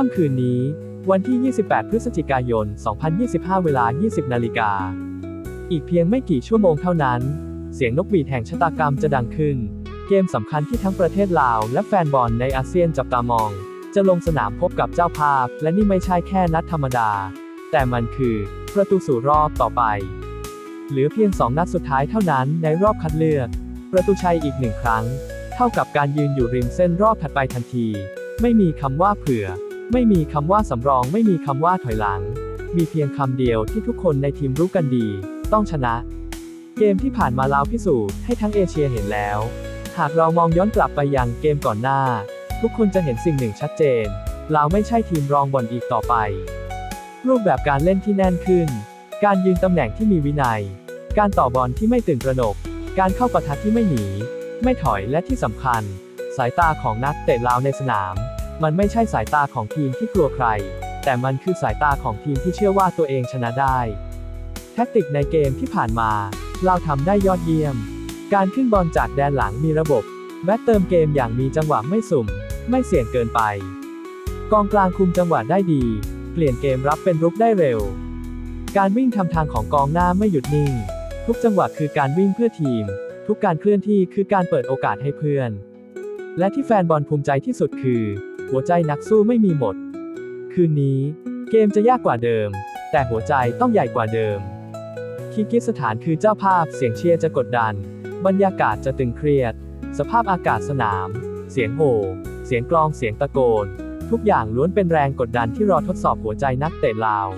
ค่ำคืนนี้ วันที่ 28 พฤศจิกายน 2025 เวลา 20 นาฬิกา อีกเพียงไม่กี่ชั่วโมงเท่านั้น เสียงนกหวีดแห่งชะตากรรมจะดังขึ้น เกมสำคัญที่ทั้งประเทศลาว และแฟนบอลในอาเซียนจับตามอง จะลงสนามพบกับเจ้าภาพ และนี่ไม่ใช่แค่นัดธรรมดา แต่มันคือ ประตูสู่รอบต่อไป เหลือเพียง 2 นัดสุดท้ายเท่านั้นในรอบคัดเลือก ประตูชัยอีกหนึ่งครั้ง เท่ากับการยืนอยู่ริมเส้นรอบถัดไปทันทีไม่มีคำว่าเผื่อ ไม่มีคำว่าสำรองไม่มีคำว่าถอยหลัง มีเพียงคำเดียวที่ทุกคนในทีมรู้กันดี ต้องชนะ เกมที่ผ่านมาลาวพิสูจน์ให้ทั้งเอเชียเห็นแล้ว หากเรามองย้อนกลับไปยังเกมก่อนหน้า ทุกคนจะเห็นสิ่งหนึ่งชัดเจนลาวไม่ใช่ทีมรองบอลอีกต่อไป รูปแบบการเล่นที่แน่นขึ้น การยืนตำแหน่งที่มีวินัย การต่อบอลที่ไม่ตื่นตระหนก การเข้าประทัดที่ไม่หนี ไม่ถอยและที่สำคัญ สายตาของนักเตะลาวในสนาม มันไม่ใช่สายตาของทีมที่กลัวใคร แต่มันคือสายตาของทีมที่เชื่อว่าตัวเองชนะได้ แทคติกในเกมที่ผ่านมา เราทำได้ยอดเยี่ยม การขึ้นบอลจากแดนหลังมีระบบแบ็คเติมเกมอย่างมีจังหวะไม่สุ่ม ไม่เสี่ยงเกินไป กองกลางคุมจังหวะได้ดี เปลี่ยนเกมรับเป็นรุกได้เร็ว การวิ่งทำทางของกองหน้าไม่หยุดนิ่ง ทุกจังหวะคือการวิ่งเพื่อทีม ทุกการเคลื่อนที่คือการเปิดโอกาสให้เพื่อน และที่แฟนบอลภูมิใจที่สุดคือ หัวใจนักสู้ไม่มีหมด คืนนี้ เกมจะยากกว่าเดิม แต่หัวใจต้องใหญ่กว่าเดิมคีกิสถานคือเจ้าภาพเสียงเชียร์จะกดดัน บรรยากาศจะตึงเครียด สภาพอากาศสนาม เสียงโห่เสียงกลองเสียงตะโกน ทุกอย่างล้วนเป็นแรงกดดันที่รอทดสอบหัวใจนักเตะลาว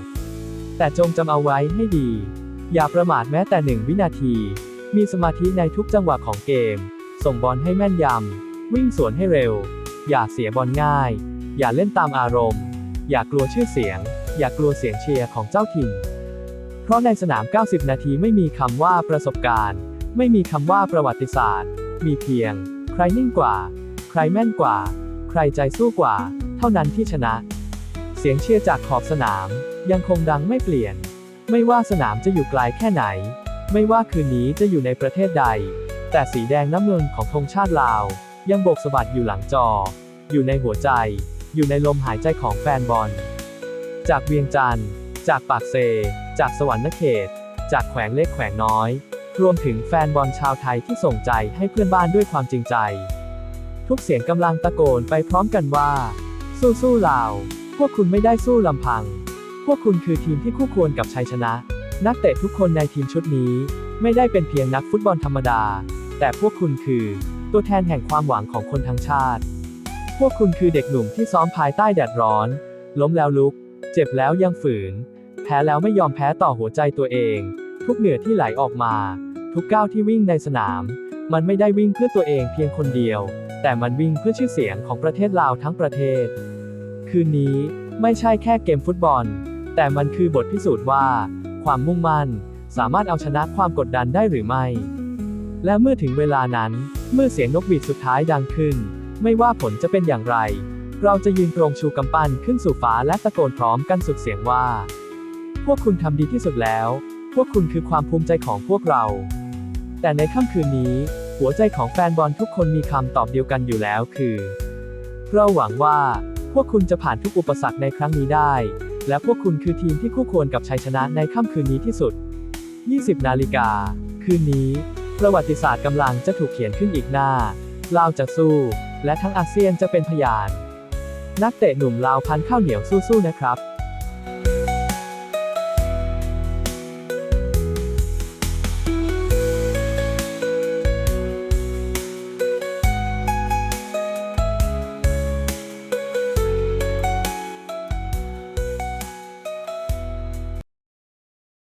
แต่จงจำเอาไว้ให้ดี อย่าประมาทแม้แต่หนึ่งวินาที มีสมาธิในทุกจังหวะของเกม ส่งบอลให้แม่นยำ วิ่งสวนให้เร็ว อย่าเสียบอลง่าย อย่าเล่นตามอารมณ์ อย่ากลัวชื่อเสียง อย่ากลัวเสียงเชียร์ของเจ้าถิ่น เพราะในสนาม 90 นาทีไม่มีคำว่าประสบการณ์ ไม่มีคำว่าประวัติศาสตร์ มีเพียง ใครนิ่งกว่า ใครแม่นกว่า ใครใจสู้กว่า เท่านั้นที่ชนะ เสียงเชียร์จากขอบสนามยังคงดังไม่เปลี่ยน ไม่ว่าสนามจะอยู่ไกลแค่ไหน ไม่ว่าคืนนี้จะอยู่ในประเทศใด แต่สีแดงน้ำเงินของธงชาติลาว ยังโบกสะบัดอยู่หลังจอ อยู่ในหัวใจ อยู่ในลมหายใจของแฟนบอล จากเวียงจันทร์ จากปากเซ จากสวรรค์เขต จากแขวงเล็กแขวงน้อย รวมถึงแฟนบอลชาวไทยที่ส่งใจให้เพื่อนบ้านด้วยความจริงใจ ทุกเสียงกำลังตะโกนไปพร้อมกันว่า สู้สู้ลาว พวกคุณไม่ได้สู้ลำพัง พวกคุณคือทีมที่คู่ควรกับชัยชนะ นักเตะทุกคนในทีมชุดนี้ ไม่ได้เป็นเพียงนักฟุตบอลธรรมดา แต่พวกคุณคือ ตัวแทนแห่งความหวังของคนทั้งชาติ พวกคุณคือเด็กหนุ่มที่ซ้อมภายใต้แดดร้อน ล้มแล้วลุก เจ็บแล้วยังฝืน แพ้แล้วไม่ยอมแพ้ต่อหัวใจตัวเอง ทุกเหนื่อที่ไหลออกมา ทุกก้าวที่วิ่งในสนาม มันไม่ได้วิ่งเพื่อตัวเองเพียงคนเดียว แต่มันวิ่งเพื่อชื่อเสียงของประเทศลาวทั้งประเทศ คืนนี้ไม่ใช่แค่เกมฟุตบอล แต่มันคือบทพิสูจน์ว่า ความมุ่งมั่น สามารถเอาชนะความกดดันได้หรือไม่ และเมื่อถึงเวลานั้น เมื่อเสียงนกหวีดสุดท้ายดังขึ้น ไม่ว่าผลจะเป็นอย่างไร เราจะยืนตรงชูกำปั้นขึ้นสู่ฟ้าและตะโกนพร้อมกันสุดเสียงว่า พวกคุณทำดีที่สุดแล้ว พวกคุณคือความภูมิใจของพวกเรา แต่ในค่ำคืนนี้ หัวใจของแฟนบอลทุกคนมีคำตอบเดียวกันอยู่แล้วคือ เราหวังว่า พวกคุณจะผ่านทุกอุปสรรคในครั้งนี้ได้ และพวกคุณคือทีมที่คู่ควรกับชัยชนะในค่ำคืนนี้ที่สุด 20 นาฬิกา คืนนี้ ประวัติศาสตร์กำลังจะถูกเขียนขึ้นอีกหน้า ลาวจะสู้ และทั้งอาเซียนจะเป็นพยาน นักเตะหนุ่มลาวพันข้าวเหนียวสู้ๆนะครับ